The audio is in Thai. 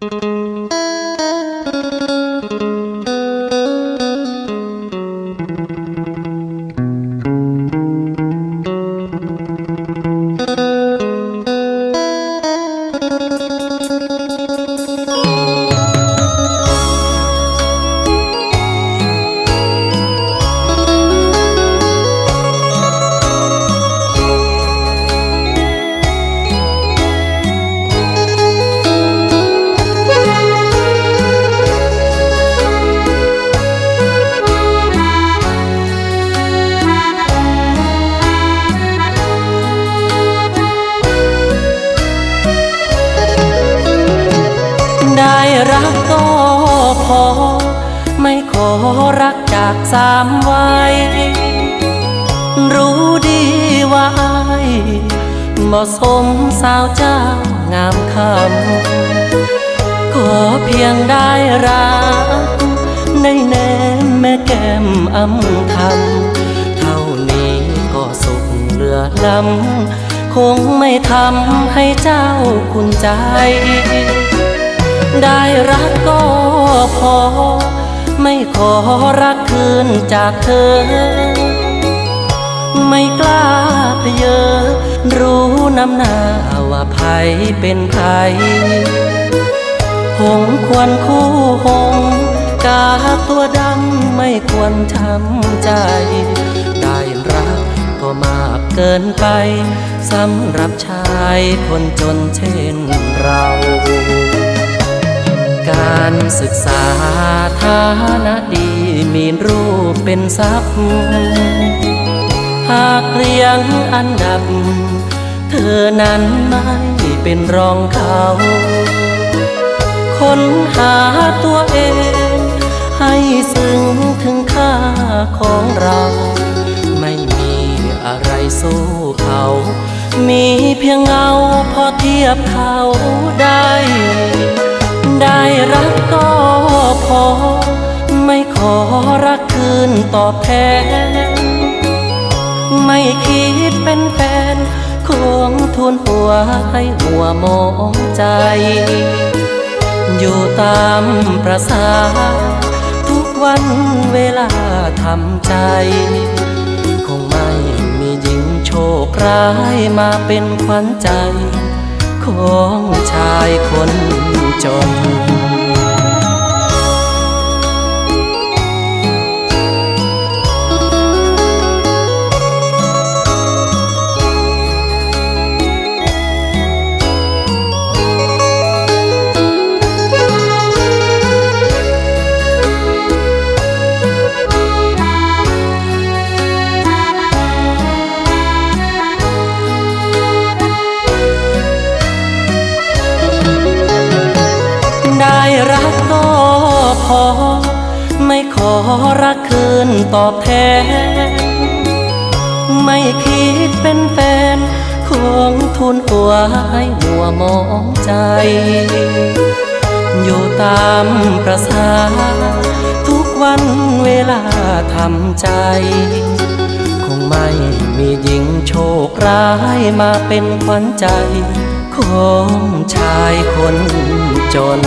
ได้ พอไม่ขอรักจากสามวัย รู้ดีว่าอายเหมาะสมสาวเจ้างามคำขอเพียงได้รักในแนมแม่แก้มอำทำเท่านี้ก็สุขเหลือล้ำคงไม่ทำให้เจ้าคุณใจ ได้รักก็ พอ ไม่ขอรักคืนจากเธอ ไม่กล้าเพเยอ รู้น้ำหน้าว่าไผเป็นไผหงควรคู่หง กาตัวดำไม่ควรช้ำใจ ได้รักก็มากเกินไปสำหรับชายคนจนเช่นเรา การศึกษาฐานะดีมีรูปเป็นทรัพย์ หากเรียงอันดับ เธอนั้นไม่เป็นรองเขาค้นหาตัวเอง ให้ซึ้งถึงค่าของเรา ไม่มีอะไรสู้เขา มีเพียงเงาพอเทียบเขาได้ได้ พอไม่ขอรักคืนตอบแทน ไม่คิดเป็นแฟนคงทุนหัวให้หัวมองใจ อยู่ตามประสา ทุกวันเวลาทำใจ คงไม่มีหญิงโชคร้ายมาเป็นขวัญใจ ของชายคนจน พอไม่ขอรักคืนตอบแทน ไม่คิดเป็นแฟนคงทุนหัวให้หัวมองใจ อยู่ตามประสาทุกวันเวลาทำใจ คงไม่มีหญิงโชคร้ายมาเป็นขวัญใจของชายคนจน